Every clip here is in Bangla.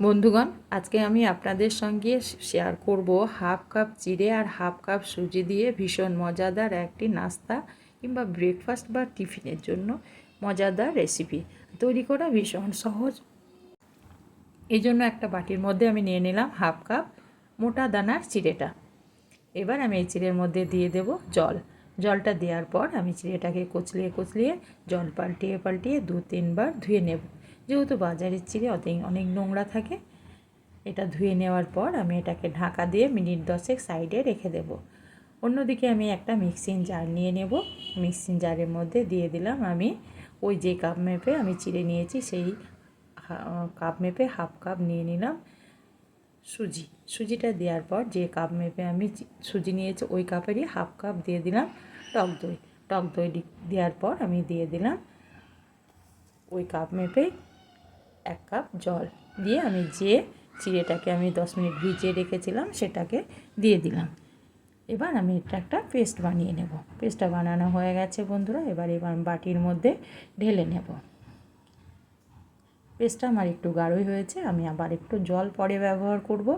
বন্ধুগণ, আজকে আমি আপনাদের সঙ্গে শেয়ার করব হাফ কাপ চিড়ে আর হাফ কাপ সুজি দিয়ে ভীষণ মজাদার একটি নাস্তা কিংবা ব্রেকফাস্ট বা টিফিনের জন্য মজাদার রেসিপি তৈরি করা ভীষণ সহজ। এই জন্য একটা বাটির মধ্যে আমি নিয়ে নিলাম হাফ কাপ মোটা দানার চিড়েটা। এবার আমি এই চিড়ের মধ্যে দিয়ে দেব জল। জলটা দেওয়ার পর আমি চিড়েটাকে কচলিয়ে কচলিয়ে জল পাল্টিয়ে পাল্টিয়ে দু তিনবার ধুয়ে নেব। যেহেতু বাজারের চিড়ে অনেক অনেক নোংরা থাকে, এটা ধুয়ে নেওয়ার পর আমি এটাকে ঢাকা দিয়ে মিনিট দশেক সাইডে রেখে দেব। অন্যদিকে আমি একটা মিক্সিং জার নিয়ে নেব। মিক্সিং জারের মধ্যে দিয়ে দিলাম আমি ওই যে কাপ মেপে আমি চিড়ে নিয়েছি, সেই কাপ মেপে হাফ কাপ নিয়ে নিলাম সুজি। সুজিটা দেওয়ার পর যে কাপ মেপে আমি সুজি নিয়েছি ওই কাপেরই হাফ কাপ দিয়ে দিলাম টক দই। টক দই দেওয়ার পর আমি দিয়ে দিলাম ওই কাপ মেপে এক কাপ জল দিয়ে আমি যে চিড়েটাকে আমি দশ মিনিট ভিজিয়ে রেখেছিলাম, সেটাকে দিয়ে দিলাম। এবার আমি এটা একটা পেস্ট বানিয়ে নেব। পেস্টটা বানানো হয়ে গেছে বন্ধুরা, এবার এবার বাটির মধ্যে ঢেলে নেব। পেস্টটা আমার একটু গাঢ়ই হয়েছে, আমি আবার একটু জল পরে ব্যবহার করব।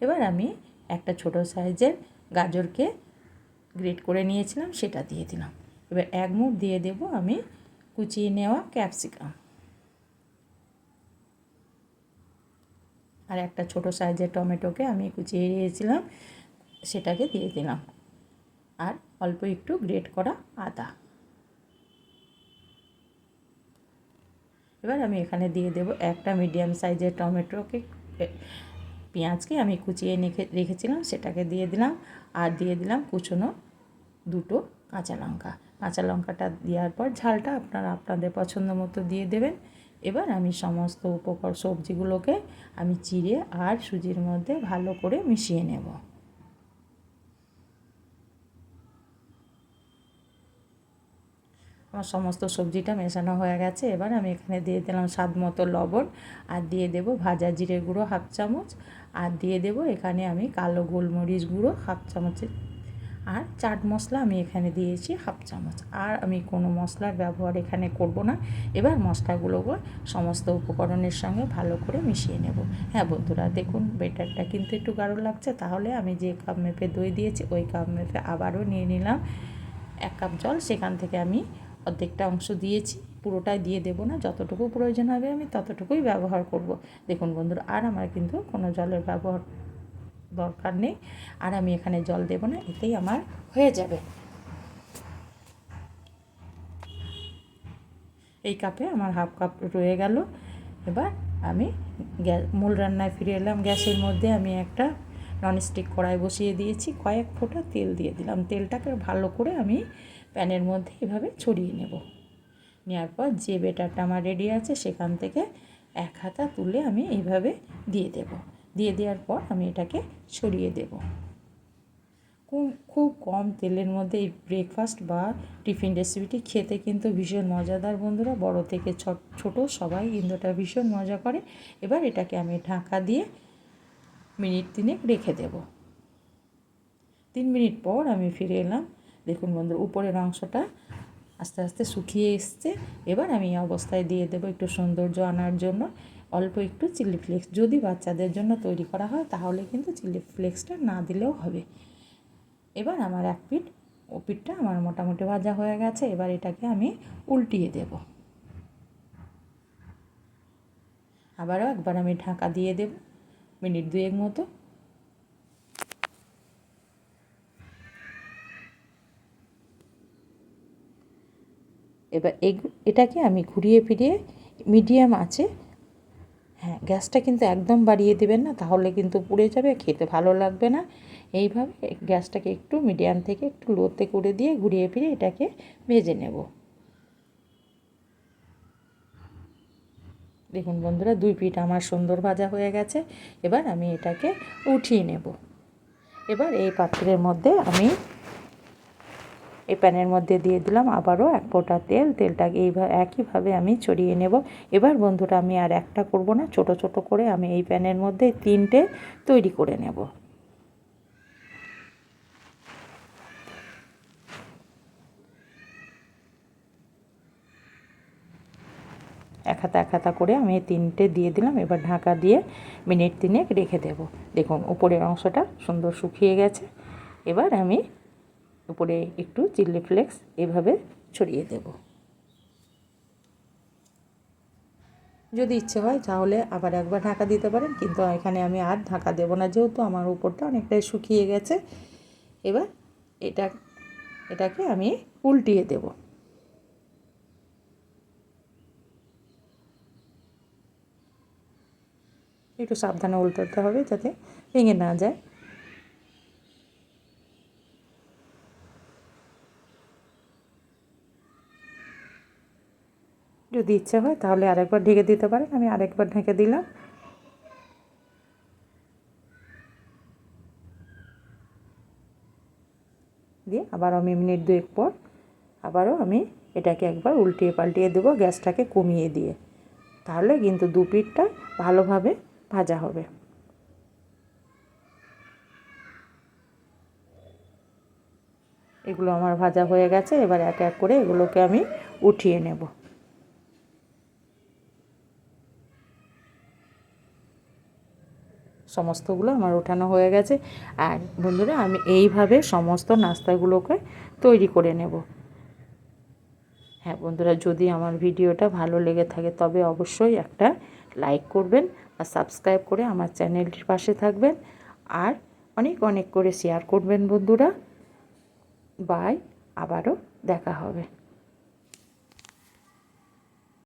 এবার আমি একটা ছোট সাইজের গাজরকে গ্রেট করে নিয়েছিলাম, সেটা দিয়ে দিলাম। এবার এক মুঠ দিয়ে দেব আমি কুচিয়ে নেওয়া ক্যাপসিকাম। আর একটা ছোট সাইজের টমেটোকে আমি কুচিয়ে দিয়েছিলাম, সেটাকে দিয়ে দিলাম। আর অল্প একটু গ্রেট করা আদা। এবার আমি এখানে দিয়ে দেব একটা মিডিয়াম সাইজের টমেটোকে পেঁয়াজকে আমি কুচিয়ে রেখে রেখেছিলাম, সেটাকে দিয়ে দিলাম। আর দিয়ে দিলাম কুচনো দুটো কাঁচা লঙ্কা। কাঁচা লঙ্কাটা দেওয়ার পর ঝালটা আপনারা আপনাদের পছন্দ মতো দিয়ে দেবেন। এবার আমি সমস্ত উপকর, সবজিগুলোকে আমি চিড়ে আর সুজির মধ্যে ভালো করে মিশিয়ে নেব। আমার সমস্ত সবজিটা মেশানো হয়ে গেছে। এবার আমি এখানে দিয়ে দিলাম স্বাদ মতো লবণ আর দিয়ে দেব ভাজা জিরে গুঁড়ো হাফ চামচ। আর দিয়ে দেব এখানে আমি কালো গোলমরিচ গুঁড়ো হাফ চামচের আর চাট মশলা আমি এখানে দিয়েছি হাফ চামচ। আর আমি কোনো মশলার ব্যবহার এখানে করব না। এবার মশলাগুলোকে সমস্ত উপকরণের সঙ্গে ভালো করে মিশিয়ে নেব। হ্যাঁ বন্ধুরা, দেখুন বেটারটা কিন্তু একটু গাঢ় লাগছে। তাহলে আমি যে কাপ মেপে দই দিয়েছি, ওই কাপ মেপে আবারও নিয়ে নিলাম। এক কাপ জল, সেখান থেকে আমি অর্ধেকটা অংশ দিয়েছি। পুরোটাই দিয়ে দেবো না, যতটুকু প্রয়োজন হবে আমি ততটুকুই ব্যবহার করব। দেখুন বন্ধুরা, আর আমার কিন্তু কোনো জলের ব্যবহার দরকার নেই। আর আমি এখানে জল দেব না, এতেই আমার হয়ে যাবে। এই কাপে আমার হাফ কাপ রয়ে গেল। এবার আমি গ্যাস মূল রান্নায় ফিরে এলাম। গ্যাসের মধ্যে আমি একটা ননস্টিক কড়াই বসিয়ে দিয়েছি। কয়েক ফোঁটা তেল দিয়ে দিলাম। তেলটাকে ভালো করে আমি প্যানের মধ্যে এভাবে ছড়িয়ে নেব। নেওয়ার পর যে বেটারটা আমার রেডি আছে, সেখান থেকে এক হাতা তুলে আমি এইভাবে দিয়ে দেবো। দিয়ে দেওয়ার পর আমি এটাকে ছড়িয়ে দেব। খুব কম তেলের মধ্যে এই ব্রেকফাস্ট বা টিফিন রেসিপিটি খেতে কিন্তু ভীষণ মজাদার বন্ধুরা। বড় থেকে ছোট সবাই কিন্তু এটা ভীষণ মজা করে। এবার এটাকে আমি ঢাকা দিয়ে মিনিট তিনেক রেখে দেব। তিন মিনিট পর আমি ফিরে এলাম। দেখুন বন্ধুরা, উপরের অংশটা আস্তে আস্তে শুকিয়ে এসছে। এবার আমি এই অবস্থায় দিয়ে দেবো একটু সৌন্দর্য আনার জন্য। অল্প একটু চিলি ফ্লেক্স। যদি বাচ্চাদের জন্য তৈরি করা হয়, তাহলে কিন্তু চিলি ফ্লেক্সটা না দিলেও হবে। এবার আমার এক পিঠ, ও পিঠটা আমার মোটামুটি ভাজা হয়ে গেছে। এবার এটাকে আমি উল্টিয়ে দেব। আবারও একবার আমি ঢাকা দিয়ে দেব, মিনিট দুয়েক মতো। এবার এটাকে আমি ঘুরিয়ে ফিরিয়ে মিডিয়াম আছে হ্যাঁ গ্যাসটা কিন্তু একদম বাড়িয়ে দেবেন না, তাহলে কিন্তু পুড়ে যাবে, খেতে ভালো লাগবে না। এইভাবে গ্যাসটাকে একটু মিডিয়াম থেকে একটু লোতে করে দিয়ে ঘুরিয়ে ফিরে এটাকে ভেজে নেব। দেখুন বন্ধুরা, দুই পিঠ আমার সুন্দর ভাজা হয়ে গেছে, এবার আমি এটাকে উঠিয়ে নেব। এবার এই পাত্রের মধ্যে আমি এই প্যানের মধ্যে দিয়ে দিলাম আবারও এক ফোঁটা তেল। তেলটাকে এইভাবে, একইভাবে আমি ছড়িয়ে নেব। এবার বন্ধুরা, আমি আর একটা করব না। ছোট ছোট করে আমি এই প্যানের মধ্যে তিনটে তৈরি করে নেব। এক হাতা এক হাতা করে আমি তিনটে দিয়ে দিলাম। এবার ঢাকা দিয়ে মিনিট তিনেক রেখে দেব। দেখুন, উপরের অংশটা সুন্দর শুকিয়ে গেছে। এবার আমি উপরে একটু চিলি ফ্লেক্স এভাবে ছড়িয়ে দেব। যদি ইচ্ছে হয় তাহলে আবার একবার ঢাকা দিতে পারেন, কিন্তু এখানে আমি আর ঢাকা দেবো না, যেহেতু আমার উপরটা অনেকটাই শুকিয়ে গেছে। এবার এটা, এটাকে আমি উল্টিয়ে দেব। একটু সাবধানে উল্টাতে হবে যাতে ভেঙে না যায়। যদি ইচ্ছে হয়, তাহলে আরেকবার ঢেকে দিতে পারেন। আমি আরেকবার ঢেকে দিলাম। দিয়ে আবার আমি মিনিট দুয়েক পর আবারও আমি এটাকে একবার উল্টিয়ে পাল্টিয়ে দেবো গ্যাসটাকে কমিয়ে দিয়ে। তাহলে কিন্তু দু পিঠটা ভালোভাবে ভাজা হবে। এগুলো আমার ভাজা হয়ে গেছে। এবার এক এক করে এগুলোকে আমি উঠিয়ে নেব। সমস্তগুলো আমার ওঠানো হয়ে গেছে। আর বন্ধুরা, আমি এইভাবে সমস্ত নাস্তাগুলোকে তৈরি করে নেব। হ্যাঁ বন্ধুরা, যদি আমার ভিডিওটা ভালো লেগে থাকে, তবে অবশ্যই একটা লাইক করবেন আর সাবস্ক্রাইব করে আমার চ্যানেলটির পাশে থাকবেন। আর অনেক অনেক করে শেয়ার করবেন বন্ধুরা। বাই, আবারও দেখা হবে।